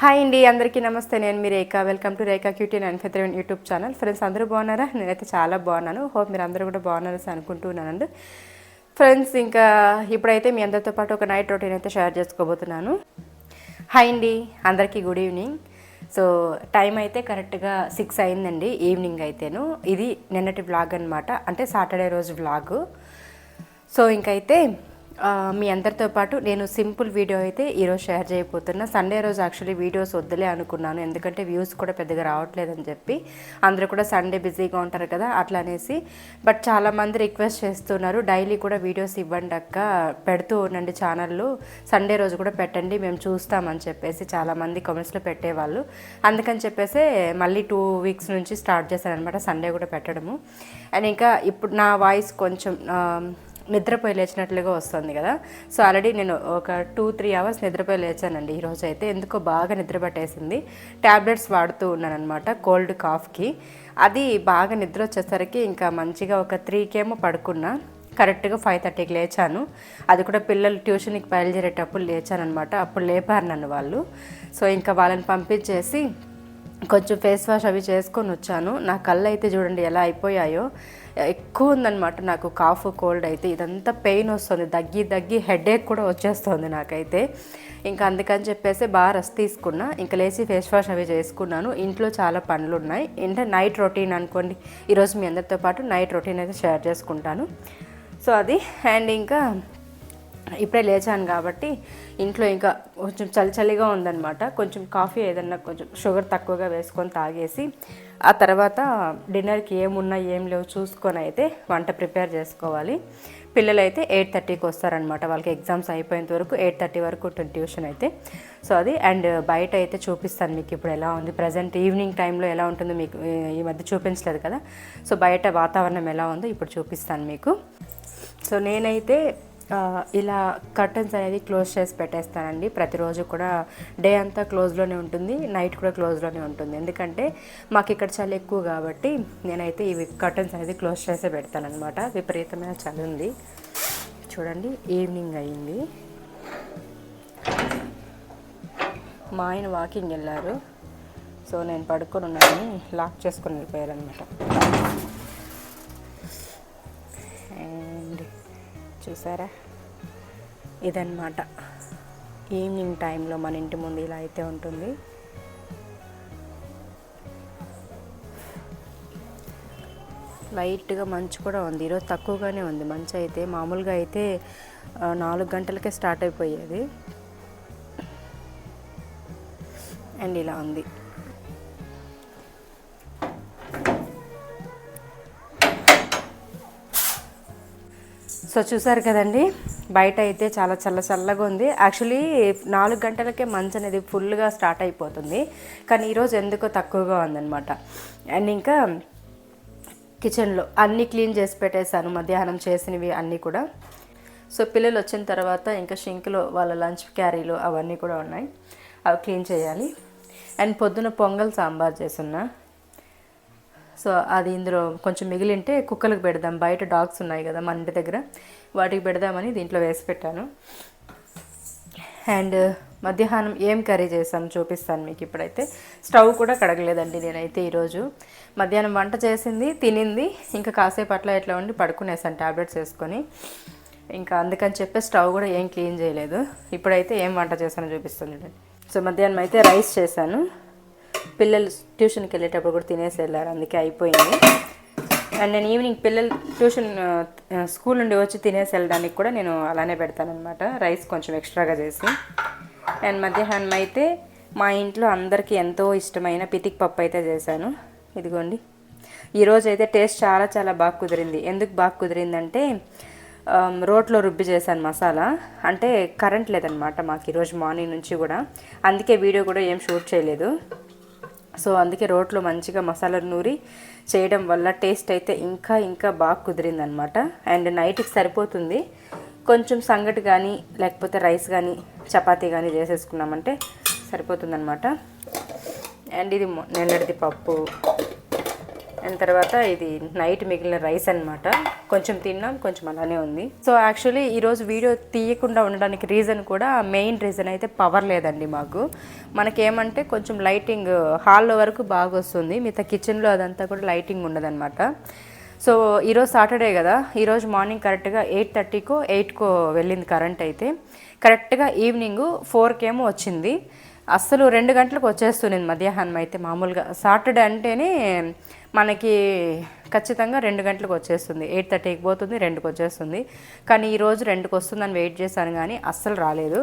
Hi అండి అందరికీ నమస్తే. నేను మీ Rekha. Welcome to Rekha cutie nine five three YouTube channel friends అందరూ బాగున్నారా? నేనైతే చాలా బాగున్నాను. హోప్ మీరు అందరూ కూడా బాగున్నారని అనుకుంటున్నానండి. ఫ్రెండ్స్ ఇంకా ఇప్పుడైతే మీ అందరితో పాటు ఒక నైట్ రొటీన్ అయితే షేర్ చేసుకోబోతున్నాను. హాయ్ అండి అందరికీ గుడ్ ఈవినింగ్ సో టైం అయితే కరెక్ట్గా సిక్స్ అయిందండి ఈవినింగ్ అయితేను. ఇది నిన్నటి వ్లాగ్ అనమాట అంటే సాటర్డే రోజు వ్లాగు సో ఇంకైతే మీ అందరితో పాటు నేను సింపుల్ వీడియో అయితే ఈరోజు షేర్ చేయబోతున్నా. సండే రోజు యాక్చువల్లీ వీడియోస్ వద్దులే అనుకున్నాను. ఎందుకంటే వ్యూస్ కూడా పెద్దగా రావట్లేదని చెప్పి అందరూ కూడా సండే బిజీగా ఉంటారు కదా అట్లా అనేసి. బట్ చాలామంది రిక్వెస్ట్ చేస్తున్నారు డైలీ కూడా వీడియోస్ ఇవ్వండి అక్క పెడుతూ ఉండండి ఛానల్లో. సండే రోజు కూడా పెట్టండి మేము చూస్తామని చెప్పేసి చాలామంది కామెంట్స్లో పెట్టేవాళ్ళు. అందుకని చెప్పేసి మళ్ళీ టూ వీక్స్ నుంచి స్టార్ట్ చేశాను అనమాట సండే కూడా పెట్టడము. అండ్ ఇంకా ఇప్పుడు నా వాయిస్ కొంచెం నిద్రపోయి లేచినట్లుగా వస్తుంది కదా. సో ఆల్రెడీ నేను ఒక టూ త్రీ అవర్స్ నిద్రపోయి లేచానండి ఈరోజు అయితే ఎందుకో బాగా నిద్ర పట్టేసింది. ట్యాబ్లెట్స్ వాడుతూ ఉన్నాను అనమాట కోల్డ్ కాఫ్కి అది బాగా నిద్ర వచ్చేసరికి ఇంకా మంచిగా ఒక త్రీకేమో పడుకున్నా. కరెక్ట్గా ఫైవ్ థర్టీకి లేచాను. అది కూడా పిల్లలు ట్యూషన్కి బయలుదేరేటప్పుడు లేచాను అనమాట అప్పుడు లేపారు నన్ను వాళ్ళు. సో ఇంకా వాళ్ళని పంపించేసి కొంచెం ఫేస్ వాష్ అవి చేసుకొని వచ్చాను. నా కళ్ళు అయితే చూడండి ఎలా అయిపోయాయో. ఎక్కువ ఉందన్నమాట నాకు కాఫ్ కోల్డ్ అయితే. ఇదంతా పెయిన్ వస్తుంది. దగ్గి దగ్గి హెడేక్ కూడా వచ్చేస్తుంది నాకైతే. ఇంకా అందుకని చెప్పేసి బాగా రెస్ట్ తీసుకున్నా. ఇంకా లేచి ఫేస్ వాష్ అవి చేసుకున్నాను. ఇంట్లో చాలా పనులు ఉన్నాయి. అంటే నైట్ రొటీన్ అనుకోండి. ఈరోజు మీ అందరితో పాటు నైట్ రొటీన్ అయితే షేర్ చేసుకుంటాను. సో అది. అండ్ ఇంకా ఇప్పుడే లేచాను కాబట్టి ఇంట్లో ఇంకా కొంచెం చలి చలిగా ఉందన్నమాట. కొంచెం కాఫీ ఏదన్నా కొంచెం షుగర్ తక్కువగా వేసుకొని తాగేసి ఆ తర్వాత డిన్నర్కి ఏమున్నా ఏం లేవు చూసుకొని అయితే వంట ప్రిపేర్ చేసుకోవాలి. పిల్లలు అయితే ఎయిట్ థర్టీకి వస్తారనమాట వాళ్ళకి ఎగ్జామ్స్ అయిపోయేంత వరకు ఎయిట్ థర్టీ వరకు ఉంటుంది ట్యూషన్ అయితే. సో అది అండ్ బయట అయితే చూపిస్తాను మీకు ఇప్పుడు ఎలా ఉంది. ప్రజెంట్ ఈవినింగ్ టైంలో ఎలా ఉంటుందో మీకు ఈ- మధ్య చూపించలేదు కదా. సో బయట వాతావరణం ఎలా ఉందో ఇప్పుడు చూపిస్తాను మీకు. సో నేనైతే ఇలా కర్టన్స్ అనేది క్లోజ్ చేసి పెట్టేస్తానండి ప్రతిరోజు కూడా డే అంతా క్లోజ్లోనే ఉంటుంది నైట్ కూడా క్లోజ్లోనే ఉంటుంది. ఎందుకంటే మాకు ఇక్కడ చలి ఎక్కువ కాబట్టి నేనైతే ఇవి కర్టన్స్ అనేది క్లోజ్ చేసే పెడతానమాట విపరీతమైన చలి ఉంది. చూడండి ఈవినింగ్ అయింది. మా ఆయన వాకింగ్ వెళ్ళారు. సో నేను పడుకొని ఉన్నానని లాక్ చేసుకొని వెళ్ళిపోయారు చూసారా? ఇదన్నమాట. ఈవినింగ్ టైంలో మన ఇంటి ముందు ఇలా అయితే ఉంటుంది. లైట్గా మంచు కూడా ఉంది. ఈరోజు తక్కువగానే ఉంది. మంచు అయితే మామూలుగా అయితే నాలుగు గంటలకే స్టార్ట్ అయిపోయేది. అండ్ ఇలా ఉంది. సో చూసారు కదండి బయట అయితే చాలా చల్ల చల్లగా ఉంది. యాక్చువల్లీ నాలుగు గంటలకే మంచు అనేది ఫుల్గా స్టార్ట్ అయిపోతుంది. కానీ ఈరోజు ఎందుకో తక్కువగా ఉందన్నమాట. అండ్ ఇంకా కిచెన్లో అన్నీ క్లీన్ చేసి పెట్టేశాను మధ్యాహ్నం చేసినవి అన్నీ కూడా. సో పిల్లలు వచ్చిన తర్వాత ఇంకా షింక్లో వాళ్ళ లంచ్ క్యారీలు అవన్నీ కూడా ఉన్నాయి. అవి క్లీన్ చేయాలి. అండ్ పొద్దున పొంగల్ సాంబార్ చేసున్నా సో అది ఇందులో కొంచెం మిగిలింటే కుక్కలకు పెడదాం. బయట డాగ్స్ ఉన్నాయి కదా మన ఇంటి దగ్గర. వాటికి పెడదామని దీంట్లో వేసి పెట్టాను. అండ్ మధ్యాహ్నం ఏం కర్రీ చేశాను చూపిస్తాను మీకు ఇప్పుడైతే. స్టవ్ కూడా కడగలేదండి నేనైతే ఈరోజు. మధ్యాహ్నం వంట చేసింది తినింది. ఇంకా కాసేపు అట్లా ఇట్లా ఉండి పడుకునేసాను టాబ్లెట్స్ వేసుకొని. ఇంకా అందుకని చెప్పి స్టవ్ కూడా ఏం క్లీన్ చేయలేదు. ఇప్పుడైతే ఏం వంట చేశానో చూపిస్తాను చూడండి. సో మధ్యాహ్నం అయితే రైస్ చేశాను. పిల్లలు ట్యూషన్కి వెళ్ళేటప్పుడు కూడా తినేసి వెళ్ళారు అందుకే అయిపోయింది. అండ్ నేను ఈవినింగ్ పిల్లలు ట్యూషన్ స్కూల్ నుండి వచ్చి తినేసి వెళ్ళడానికి కూడా నేను అలానే పెడతానమాట రైస్ కొంచెం ఎక్స్ట్రాగా చేసి. అండ్ మధ్యాహ్నం అయితే మా ఇంట్లో అందరికీ ఎంతో ఇష్టమైన పితిక్ పప్పు అయితే చేశాను. ఇదిగోండి. ఈరోజు అయితే టేస్ట్ చాలా చాలా బాగా కుదిరింది. ఎందుకు బాగా కుదిరిందంటే రోట్లో రుబ్బి చేశాను మసాలా. అంటే కరెంట్ లేదనమాట మాకు ఈరోజు మార్నింగ్ నుంచి కూడా. అందుకే వీడియో కూడా ఏం షూట్ చేయలేదు. సో అందుకే రోట్లో మంచిగా మసాలా నూరి చేయడం వల్ల టేస్ట్ అయితే ఇంకా ఇంకా బాగా కుదిరిందనమాట. అండ్ నైట్కి సరిపోతుంది. కొంచెం సంగటి కానీ లేకపోతే రైస్ కానీ చపాతీ కానీ చేసేసుకున్నామంటే సరిపోతుందనమాట. అండ్ ఇది మొ- నిన్నటిది పప్పు. అండ్ తర్వాత ఇది నైట్ మిగిలిన రైస్ అన్నమాట. కొంచెం తిన్నాం కొంచెం అలానే ఉంది. సో యాక్చువల్లీ ఈరోజు వీడియో తీయకుండా ఉండడానికి రీజన్ కూడా మెయిన్ రీజన్ అయితే పవర్ లేదండి మాకు. మనకేమంటే కొంచెం లైటింగ్ హాల్లో వరకు బాగా వస్తుంది. మిగతా కిచెన్లో అదంతా కూడా లైటింగ్ ఉండదన్నమాట. సో ఈరోజు సాటర్డే కదా. ఈరోజు మార్నింగ్ కరెక్ట్గా ఎయిట్ థర్టీకో ఎయిట్కో వెళ్ళింది కరెంట్ అయితే. కరెక్ట్గా ఈవినింగ్ ఫోర్కేమో వచ్చింది. అస్సలు రెండు గంటలకు వచ్చేస్తుంది మధ్యాహ్నం అయితే మామూలుగా. సాటర్డే అంటేనే మనకి ఖచ్చితంగా రెండు గంటలకు వచ్చేస్తుంది. ఎయిట్ థర్టీకి పోతుంది రెండుకి వచ్చేస్తుంది. కానీ ఈరోజు రెండుకి వస్తుందని వెయిట్ చేశాను కానీ అస్సలు రాలేదు.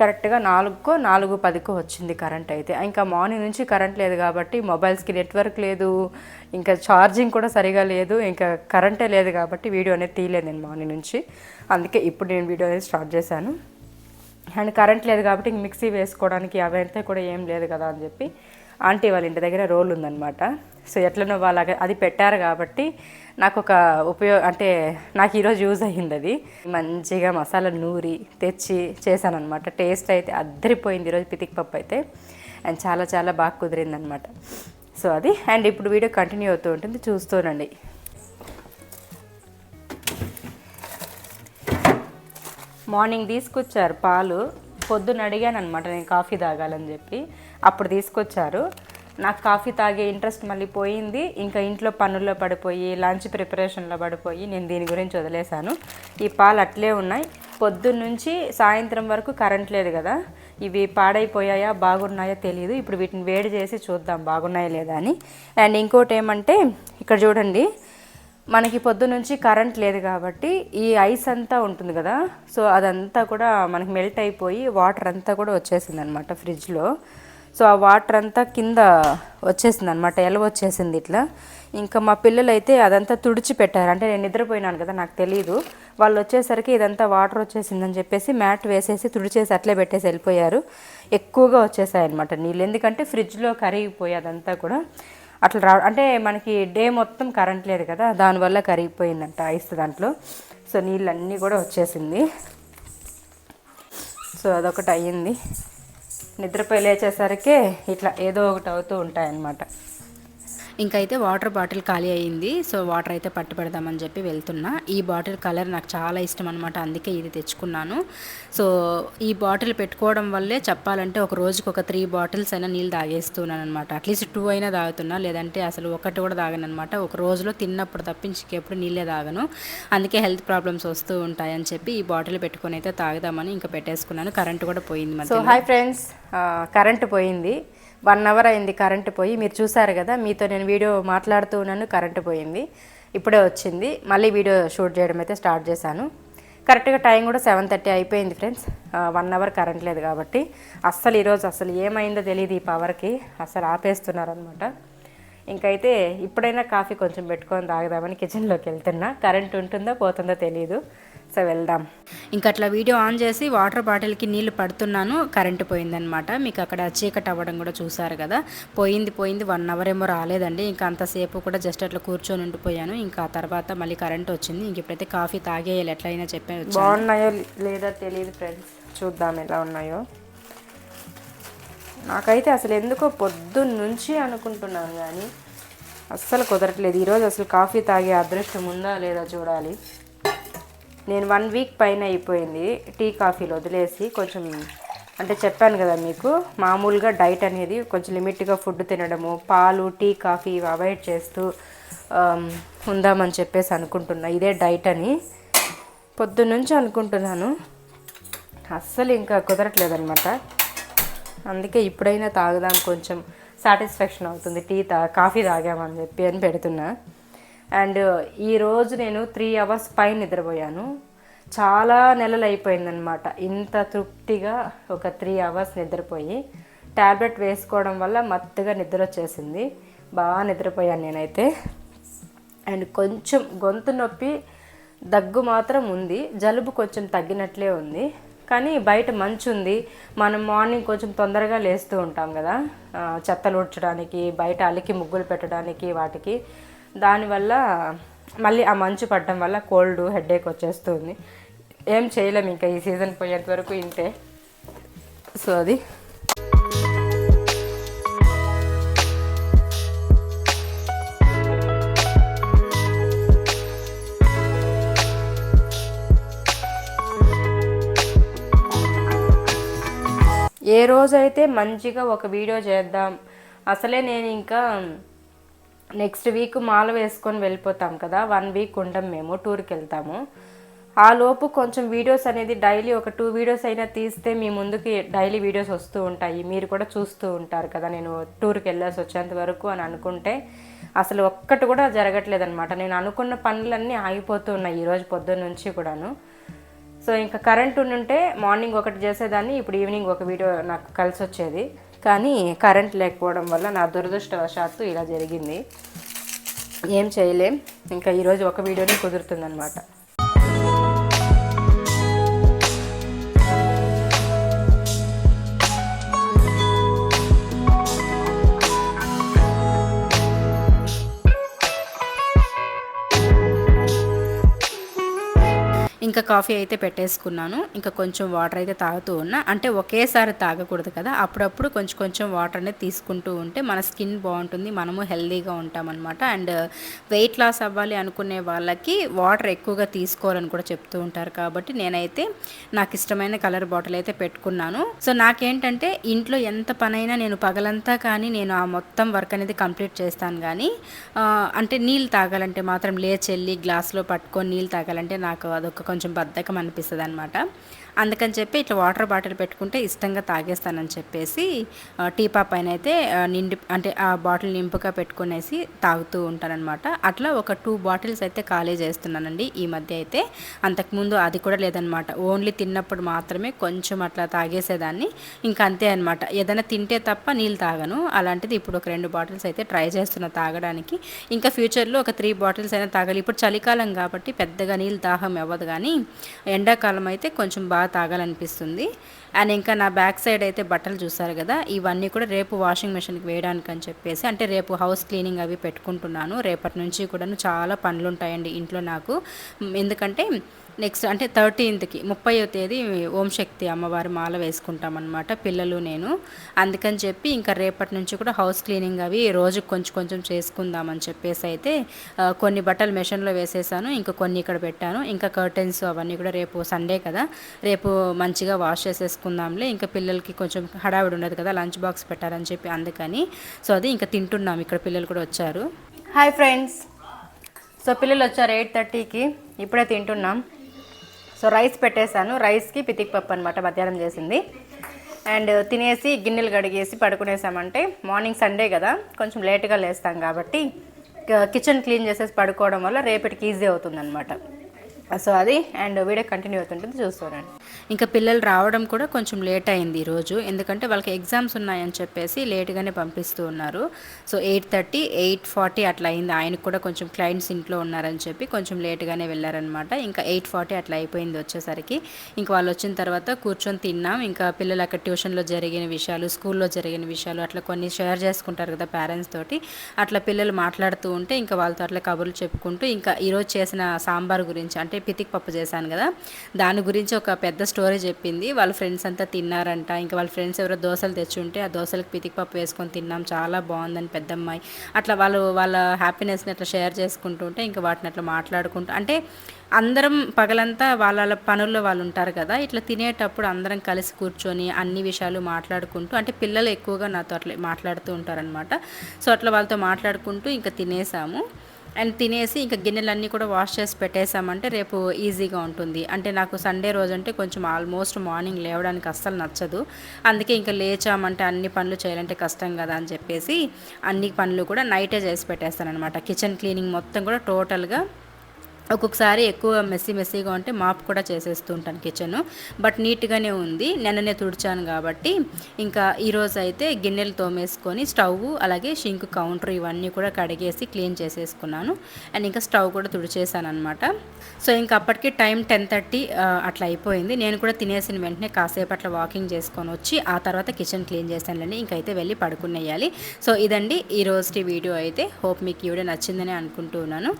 కరెక్ట్గా నాలుగుకో నాలుగు పదికో వచ్చింది కరెంట్ అయితే. ఇంకా మార్నింగ్ నుంచి కరెంట్ లేదు కాబట్టి మొబైల్స్కి నెట్వర్క్ లేదు ఇంకా ఛార్జింగ్ కూడా సరిగా లేదు ఇంకా కరెంటే లేదు కాబట్టి వీడియో అనేది తీయలేదు నేను మార్నింగ్ నుంచి. అందుకే ఇప్పుడు నేను వీడియో అనేది స్టార్ట్ చేశాను. అండ్ కరెంట్ లేదు కాబట్టి ఇంక మిక్సీ వేసుకోవడానికి అవంతా కూడా ఏం లేదు కదా అని చెప్పి ఆంటీ వాళ్ళ ఇంటి దగ్గర రోల్ ఉందన్నమాట. సో ఎట్లనో వాళ్ళ అది పెట్టారు కాబట్టి నాకు ఒక ఉపయోగ అంటే నాకు ఈరోజు యూజ్ అయ్యింది అది. మంచిగా మసాలా నూరి తెచ్చి చేశాను అనమాట టేస్ట్ అయితే అద్దరిపోయింది ఈరోజు పితికి పప్పు అయితే. అండ్ చాలా చాలా బాగా కుదిరింది అనమాట సో అది. అండ్ ఇప్పుడు వీడియో కంటిన్యూ అవుతూ ఉంటుంది. చూస్తూనండి మార్నింగ్ తీసుకొచ్చారు పాలు. పొద్దున అడిగాను అనమాట నేను కాఫీ తాగాలని చెప్పి. అప్పుడు తీసుకొచ్చారు. నాకు కాఫీ తాగే ఇంట్రెస్ట్ మళ్ళీ పోయింది. ఇంకా ఇంట్లో పనుల్లో పడిపోయి లంచ్ ప్రిపరేషన్లో పడిపోయి నేను దీని గురించి వదిలేశాను. ఈ పాలు అట్లే ఉన్నాయి. పొద్దున్నుంచి సాయంత్రం వరకు కరెంట్ లేదు కదా. ఇవి పాడైపోయాయా బాగున్నాయా తెలియదు ఇప్పుడు వీటిని వేడి చేసి చూద్దాం బాగున్నాయా లేదా అని. అండ్ ఇంకోటి ఏమంటే ఇక్కడ చూడండి మనకి పొద్దునుంచి కరెంట్ లేదు కాబట్టి ఈ ఐస్ అంతా ఉంటుంది కదా. సో అదంతా కూడా మనకి మెల్ట్ అయిపోయి వాటర్ అంతా కూడా వచ్చేసింది అనమాట ఫ్రిడ్జ్లో. సో ఆ వాటర్ అంతా కింద వచ్చేసింది అనమాట ఎల వచ్చేసింది ఇట్లా. ఇంకా మా పిల్లలు అయితే అదంతా తుడిచి పెట్టారు. అంటే నేను నిద్రపోయినాను కదా నాకు తెలియదు వాళ్ళు వచ్చేసరికి ఇదంతా వాటర్ వచ్చేసిందని చెప్పేసి మ్యాట్ వేసేసి తుడిచేసి అట్లే పెట్టేసి వెళ్ళిపోయారు. ఎక్కువగా వచ్చేసాయి అనమాట నీళ్ళు. ఎందుకంటే ఫ్రిడ్జ్లో కరిగిపోయి అదంతా కూడా అట్లా రా అంటే మనకి డే మొత్తం కరెంట్ లేదు కదా దానివల్ల కరిగిపోయిందంట ఐస్ దాంట్లో. సో నీళ్ళన్నీ కూడా వచ్చేసింది. సో అదొకటి అయ్యింది. నిద్రపోయి లేచేసరికి ఇట్లా ఏదో ఒకటి అవుతూ ఉంటాయన్నమాట. ఇంకైతే వాటర్ బాటిల్ ఖాళీ అయ్యింది సో వాటర్ అయితే పట్టు పెడదామని చెప్పి వెళ్తున్నా. ఈ బాటిల్ కలర్ నాకు చాలా ఇష్టం అనమాట అందుకే ఇది తెచ్చుకున్నాను. సో ఈ బాటిల్ పెట్టుకోవడం వల్లే చెప్పాలంటే ఒక రోజుకి ఒక త్రీ బాటిల్స్ అయినా నీళ్ళు తాగేస్తున్నాను అనమాట అట్లీస్ట్ టూ అయినా తాగుతున్నా. లేదంటే అసలు ఒకటి కూడా తాగను అనమాట ఒక రోజులో తిన్నప్పుడు తప్పించి ఎప్పుడు నీళ్ళే తాగను. అందుకే హెల్త్ ప్రాబ్లమ్స్ వస్తూ ఉంటాయని చెప్పి ఈ బాటిల్ పెట్టుకొని అయితే తాగుదామని ఇంకా పెట్టేసుకున్నాను. కరెంట్ కూడా పోయింది సో హాయ్ ఫ్రెండ్స్. కరెంట్ పోయింది. వన్ అవర్ అయింది కరెంటు పోయి. మీరు చూసారు కదా మీతో నేను వీడియో మాట్లాడుతూ ఉన్నాను కరెంటు పోయింది. ఇప్పుడే వచ్చింది. మళ్ళీ వీడియో షూట్ చేయడం అయితే స్టార్ట్ చేశాను. కరెక్ట్గా టైం కూడా సెవెన్ థర్టీ అయిపోయింది ఫ్రెండ్స్. వన్ అవర్ కరెంట్ లేదు కాబట్టి. అస్సలు ఈరోజు అసలు ఏమైందో తెలియదు ఈ పవర్కి. అసలు ఆపేస్తున్నారనమాట ఇంకైతే ఇప్పుడైనా కాఫీ కొంచెం పెట్టుకొని తాగుదామని కిచెన్లోకి వెళ్తున్నా. కరెంట్ ఉంటుందో పోతుందో తెలియదు సో వెళ్దాం. ఇంకా అట్లా వీడియో ఆన్ చేసి వాటర్ బాటిల్కి నీళ్ళు పడుతున్నాను కరెంటు పోయిందనమాట మీకు అక్కడ చీకటి అవ్వడం కూడా చూసారు కదా. పోయింది పోయింది వన్ అవర్ ఏమో రాలేదండి. ఇంకా అంతసేపు కూడా జస్ట్ అట్లా కూర్చొని ఉండిపోయాను. ఇంకా తర్వాత మళ్ళీ కరెంట్ వచ్చింది. ఇంక ఇప్పుడైతే కాఫీ తాగేయాలి ఎట్లయినా చెప్పాను బాగున్నాయో లేదా తెలియదు ఫ్రెండ్స్. చూద్దాం ఎలా ఉన్నాయో. నాకైతే అసలు ఎందుకో పొద్దున్న నుంచి అనుకుంటున్నాను కానీ అస్సలు కుదరట్లేదు. ఈరోజు అసలు కాఫీ తాగే అదృష్టం ఉందా లేదా చూడాలి. నేను వన్ వీక్ పైన అయిపోయింది. టీ కాఫీలు వదిలేసి కొంచెం అంటే చెప్పాను కదా మీకు మామూలుగా డైట్ అనేది కొంచెం లిమిట్గా ఫుడ్ తినడము పాలు టీ కాఫీ ఇవి అవాయిడ్ చేస్తూ ఉందామని చెప్పేసి అనుకుంటున్నా. ఇదే డైట్ అని పొద్దున్నుంచి అనుకుంటున్నాను. అస్సలు ఇంకా కుదరట్లేదనమాట అందుకే ఇప్పుడైనా తాగుదాం కొంచెం సాటిస్ఫాక్షన్ అవుతుంది. టీ తా కాఫీ తాగామని చెప్పి అని పెడుతున్నా. అండ్ ఈరోజు నేను త్రీ అవర్స్ పైన నిద్రపోయాను. చాలా నెలలు అయిపోయిందనమాట ఇంత తృప్తిగా ఒక త్రీ అవర్స్ నిద్రపోయి ట్యాబ్లెట్ వేసుకోవడం వల్ల మత్తుగా నిద్ర వచ్చేసింది. బాగా నిద్రపోయాను నేనైతే. అండ్ కొంచెం గొంతు నొప్పి దగ్గు మాత్రం ఉంది. జలుబు కొంచెం తగ్గినట్లే ఉంది. కానీ బయట మంచు ఉంది. మనం మార్నింగ్ కొంచెం తొందరగా లేస్తూ ఉంటాం కదా. చెత్తలు ఉడ్చడానికి బయట అలికి ముగ్గులు పెట్టడానికి వాటికి. దానివల్ల మళ్ళీ ఆ మంచు పడడం వల్ల కోల్డ్ హెడేక్ వచ్చేస్తుంది. ఏం చేయలేము ఇంకా ఈ సీజన్ పోయేంత వరకు ఇంతే. సో అది. ఏ రోజైతే మంచిగా ఒక వీడియో చేద్దాం అసలే నేను ఇంకా నెక్స్ట్ వీక్ మాల వేసుకొని వెళ్ళిపోతాం కదా వన్ వీక్ ఉండం మేము టూర్కి వెళ్తాము. ఆ లోపు కొంచెం వీడియోస్ అనేది డైలీ ఒక టూ వీడియోస్ అయినా తీస్తే మీ ముందుకి డైలీ వీడియోస్ వస్తూ ఉంటాయి. మీరు కూడా చూస్తూ ఉంటారు కదా నేను టూర్కి వెళ్ళాల్సి వచ్చేంత వరకు అని అనుకుంటే అసలు ఒక్కటి కూడా జరగట్లేదనమాట నేను అనుకున్న పనులన్నీ ఆగిపోతూ ఉన్నాయి ఈరోజు పొద్దున్న నుంచి కూడాను. సో ఇంకా కరెంట్ ఉండుంటే మార్నింగ్ ఒకటి చేసేదాన్ని ఇప్పుడు ఈవినింగ్ ఒక వీడియో నాకు కలిసి వచ్చేది. కానీ కరెంట్ లేకపోవడం వల్ల నా దురదృష్టవశాత్తు ఇలా జరిగింది. ఏం చేయలేం. ఇంకా ఈరోజు ఒక వీడియోనే కుదురుతుందనమాట ఇంకా కాఫీ అయితే పెట్టేసుకున్నాను. ఇంకా కొంచెం వాటర్ అయితే తాగుతూ ఉన్నా. అంటే ఒకేసారి తాగకూడదు కదా. అప్పుడప్పుడు కొంచెం కొంచెం వాటర్ అనేది తీసుకుంటూ ఉంటే మన స్కిన్ బాగుంటుంది. మనము హెల్దీగా ఉంటామన్నమాట. అండ్ వెయిట్ లాస్ అవ్వాలి అనుకునే వాళ్ళకి వాటర్ ఎక్కువగా తీసుకోవాలని కూడా చెప్తూ ఉంటారు. కాబట్టి నేనైతే నాకు ఇష్టమైన కలర్ బాటిల్ అయితే పెట్టుకున్నాను. సో నాకేంటంటే ఇంట్లో ఎంత పనైనా నేను పగలంతా కానీ నేను ఆ మొత్తం వర్క్ అనేది కంప్లీట్ చేస్తాను కానీ అంటే నీళ్ళు తాగాలంటే మాత్రం లేచెల్లి గ్లాస్లో పట్టుకొని నీళ్ళు తాగాలంటే నాకు అదొక కొంచెం బద్ధకం అనిపిస్తుంది అనమాట అందుకని చెప్పి ఇట్లా వాటర్ బాటిల్ పెట్టుకుంటే ఇష్టంగా తాగేస్తానని చెప్పేసి టీపా పైన అయితే నిండి అంటే ఆ బాటిల్ నింపుగా పెట్టుకునేసి తాగుతూ ఉంటానన్నమాట. అట్లా ఒక టూ బాటిల్స్ అయితే ఖాళీ చేస్తున్నానండి ఈ మధ్య అయితే. అంతకుముందు అది కూడా లేదనమాట ఓన్లీ తిన్నప్పుడు మాత్రమే కొంచెం అట్లా తాగేసేదాన్ని. ఇంకా అంతే అనమాట ఏదైనా తింటే తప్ప నీళ్ళు తాగను. అలాంటిది ఇప్పుడు ఒక రెండు బాటిల్స్ అయితే ట్రై చేస్తున్నా తాగడానికి. ఇంకా ఫ్యూచర్లో ఒక త్రీ బాటిల్స్ అయినా తాగాలి. ఇప్పుడు చలికాలం కాబట్టి పెద్దగా నీళ్ళు దాహం అవ్వదు కానీ ఎండాకాలం అయితే కొంచెం బాగా బాగా తాగాలనిపిస్తుంది. అండ్ ఇంకా నా బ్యాక్ సైడ్ అయితే బట్టలు చూసారు కదా ఇవన్నీ కూడా రేపు వాషింగ్ మెషిన్కి వేయడానికి అని చెప్పేసి అంటే రేపు హౌస్ క్లీనింగ్ అవి పెట్టుకుంటున్నాను. రేపటి నుంచి కూడా చాలా పనులు ఉంటాయండి ఇంట్లో నాకు. ఎందుకంటే నెక్స్ట్ అంటే థర్టీన్త్కి ముప్పైవ తేదీ ఓం శక్తి అమ్మవారి మాల వేసుకుంటామన్నమాట పిల్లలు నేను. అందుకని చెప్పి ఇంకా రేపటి నుంచి కూడా హౌస్ క్లీనింగ్ అవి రోజుకి కొంచెం కొంచెం చేసుకుందామని చెప్పేసి అయితే కొన్ని బట్టలు మెషిన్లో వేసేసాను ఇంకా కొన్ని ఇక్కడ పెట్టాను. ఇంకా కర్టెన్స్ అవన్నీ కూడా రేపు సండే కదా రేపు మంచిగా వాష్ చేసుకుందాంలే. ఇంకా పిల్లలకి కొంచెం హడావిడి ఉండదు కదా లంచ్ బాక్స్ పెట్టారని చెప్పి అందుకని. సో అది ఇంకా తింటున్నాం. ఇక్కడ పిల్లలు కూడా వచ్చారు. హాయ్ ఫ్రెండ్స్ సో పిల్లలు వచ్చారు ఎయిట్ థర్టీకి ఇప్పుడే తింటున్నాం. సో రైస్ పెట్టేశాను. రైస్కి పితిక్ పప్పు అనమాట మధ్యాహ్నం చేసింది. అండ్ తినేసి గిన్నెలు కడిగేసి పడుకునేసామంటే మార్నింగ్ సండే కదా కొంచెం లేట్గా లేస్తాం కాబట్టి కిచెన్ క్లీన్ చేసేసి పడుకోవడం వల్ల రేపటికి ఈజీ అవుతుందన్నమాట. సో అది అండ్ వీడియో కంటిన్యూ అవుతుంటుంది చూస్తానండి ఇంకా పిల్లలు రావడం కూడా కొంచెం లేట్ అయింది ఈరోజు ఎందుకంటే వాళ్ళకి ఎగ్జామ్స్ ఉన్నాయని చెప్పేసి లేట్గానే పంపిస్తూ ఉన్నారు. So eight thirty eight forty అట్లా అయింది. ఆయనకు కూడా కొంచెం క్లయింట్స్ ఇంట్లో ఉన్నారని చెప్పి కొంచెం లేట్గానే వెళ్ళారనమాట ఇంకా ఎయిట్ ఫార్టీ అట్లా అయిపోయింది వచ్చేసరికి. ఇంకా వాళ్ళు వచ్చిన తర్వాత కూర్చొని తిన్నాం. ఇంకా పిల్లలు అక్కడ ట్యూషన్లో జరిగిన విషయాలు స్కూల్లో జరిగిన విషయాలు అట్లా కొన్ని షేర్ చేసుకుంటారు కదా పేరెంట్స్ తోటి. అట్లా పిల్లలు మాట్లాడుతూ ఉంటే ఇంకా వాళ్ళతో అట్లా కబుర్లు చెప్పుకుంటూ ఇంకా ఈరోజు చేసిన సాంబార్ గురించి అంటే పితిక్ పప్పు చేశాను కదా. దాని గురించి ఒక పెద్ద స్టోరీ చెప్పింది. వాళ్ళ ఫ్రెండ్స్ అంతా తిన్నారంట. ఇంకా వాళ్ళ ఫ్రెండ్స్ ఎవరో దోశలు తెచ్చుంటే ఆ దోశలకు పితికిపప్పు వేసుకొని తిన్నాం. చాలా బాగుందని పెద్దమ్మాయి. అట్లా వాళ్ళు వాళ్ళ హ్యాపీనెస్ని అట్లా షేర్ చేసుకుంటూ ఉంటే ఇంకా వాటిని అట్లా మాట్లాడుకుంటూ అంటే అందరం పగలంతా వాళ్ళ పనుల్లో వాళ్ళు ఉంటారు కదా. ఇట్లా తినేటప్పుడు అందరం కలిసి కూర్చొని అన్ని విషయాలు మాట్లాడుకుంటూ అంటే పిల్లలు ఎక్కువగా నాతో అట్లా మాట్లాడుతూ ఉంటారనమాట సో అట్లా వాళ్ళతో మాట్లాడుకుంటూ ఇంకా తినేసాము. అండ్ తినేసి ఇంకా గిన్నెలన్నీ కూడా వాష్ చేసి పెట్టేసామంటే రేపు ఈజీగా ఉంటుంది. అంటే నాకు సండే రోజు అంటే కొంచెం ఆల్మోస్ట్ మార్నింగ్ లేవడానికి అస్సలు నచ్చదు. అందుకే ఇంకా లేచామంటే అన్ని పనులు చేయాలంటే కష్టం కదా అని చెప్పేసి అన్ని పనులు కూడా నైటే చేసి పెట్టేస్తాను అనమాట కిచెన్ క్లీనింగ్ మొత్తం కూడా టోటల్గా ఒక్కొక్కసారి ఎక్కువ మెస్సీ మెస్సీగా ఉంటే మాప్ కూడా చేసేస్తూ ఉంటాను కిచెన్ బట్ నీట్గానే ఉంది. నిన్ననే తుడిచాను కాబట్టి ఇంకా ఈరోజు అయితే గిన్నెలు తోమేసుకొని స్టవ్ అలాగే షింక్ కౌంటర్ ఇవన్నీ కూడా కడిగేసి క్లీన్ చేసేసుకున్నాను. అండ్ ఇంకా స్టవ్ కూడా తుడిచేసాను అనమాట సో ఇంకా అప్పటికి టైం టెన్ థర్టీ అట్లా అయిపోయింది. నేను కూడా తినేసిన వెంటనే కాసేపు అట్లా వాకింగ్ చేసుకొని వచ్చి ఆ తర్వాత కిచెన్ క్లీన్ చేశానులేండి ఇంకైతే వెళ్ళి పడుకునేయాలి. సో ఇదండి ఈ వీడియో అయితే. హోప్ మీకు ఈ వీడియో నచ్చిందని అనుకుంటున్నాను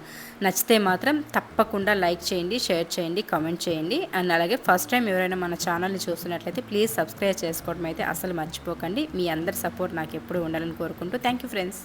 నచ్చితే మాత్రం తప్పకుండా లైక్ చేయండి షేర్ చేయండి కామెంట్ చేయండి. అండ్ అలాగే ఫస్ట్ టైం ఎవరైనా మన ఛానల్ని చూస్తున్నట్లయితే ప్లీజ్ సబ్స్క్రైబ్ చేసుకోవడం అయితే అసలు మర్చిపోకండి. మీ అందరి సపోర్ట్ నాకు ఎప్పుడు ఉండాలని కోరుకుంటూ థ్యాంక్ యూ ఫ్రెండ్స్.